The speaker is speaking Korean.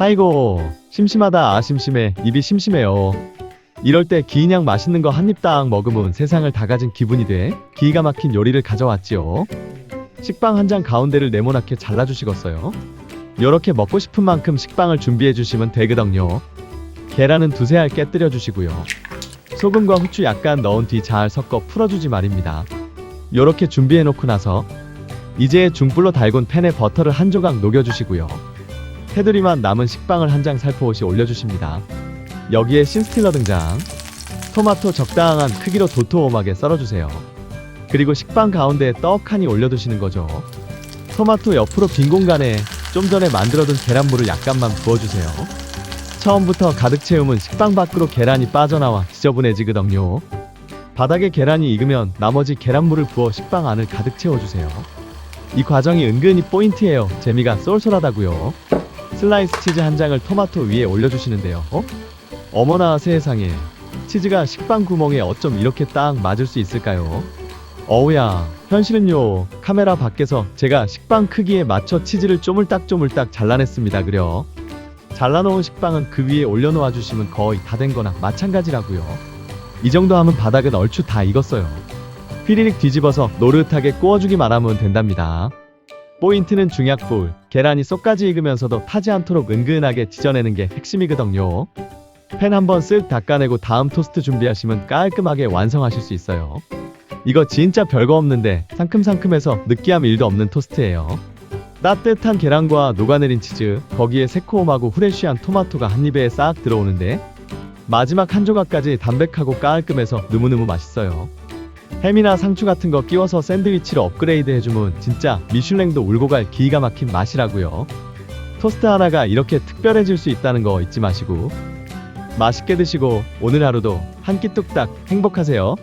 아이고 심심하다 아 심심해. 입이 심심해요. 이럴 때 기인양 맛있는 거 한 입 딱 먹으면 세상을 다 가진 기분이 돼? 기가 막힌 요리를 가져왔지요. 식빵 한 장 가운데를 네모나게 잘라주시겠어요? 요렇게 먹고 싶은 만큼 식빵을 준비해 주시면 되거든요. 계란은 두세 알 깨뜨려 주시고요. 소금과 후추 약간 넣은 뒤 잘 섞어 풀어주지 말입니다. 요렇게 준비해 놓고 나서 이제 중불로 달군 팬에 버터를 한 조각 녹여주시고요 테두리만 남은 식빵을 한 장 살포시 올려주십니다. 여기에 신스틸러 등장. 토마토 적당한 크기로 도톰하게 썰어주세요. 그리고 식빵 가운데에 떡하니 올려두시는 거죠. 토마토 옆으로 빈 공간에 좀 전에 만들어둔 계란물을 약간만 부어주세요. 처음부터 가득 채우면 식빵 밖으로 계란이 빠져나와 지저분해지거든요. 바닥에 계란이 익으면 나머지 계란물을 부어 식빵 안을 가득 채워주세요. 이 과정이 은근히 포인트예요. 재미가 쏠쏠하다고요. 슬라이스 치즈 한 장을 토마토 위에 올려주시는데요. 어? 어머나 세상에. 치즈가 식빵 구멍에 어쩜 이렇게 딱 맞을 수 있을까요? 어우야, 현실은요, 카메라 밖에서 제가 식빵 크기에 맞춰 치즈를 쪼물딱쪼물딱 잘라냈습니다, 그려. 잘라놓은 식빵은 그 위에 올려놓아 주시면 거의 다 된 거나 마찬가지라고요. 이 정도 하면 바닥은 얼추 다 익었어요. 휘리릭 뒤집어서 노릇하게 구워주기만 하면 된답니다. 포인트는 중약불, 계란이 쏙까지 익으면서도 타지 않도록 은근하게 지져내는 게 핵심이거든요. 팬 한번 쓱 닦아내고 다음 토스트 준비하시면 깔끔하게 완성하실 수 있어요. 이거 진짜 별거 없는데 상큼상큼해서 느끼함 1도 없는 토스트예요. 따뜻한 계란과 녹아내린 치즈, 거기에 새콤하고 후레쉬한 토마토가 한 입에 싹 들어오는데 마지막 한 조각까지 담백하고 깔끔해서 너무너무 맛있어요. 햄이나 상추 같은 거 끼워서 샌드위치로 업그레이드 해주면 진짜 미슐랭도 울고 갈 기가 막힌 맛이라고요. 토스트 하나가 이렇게 특별해질 수 있다는 거 잊지 마시고 맛있게 드시고 오늘 하루도 한 끼 뚝딱 행복하세요.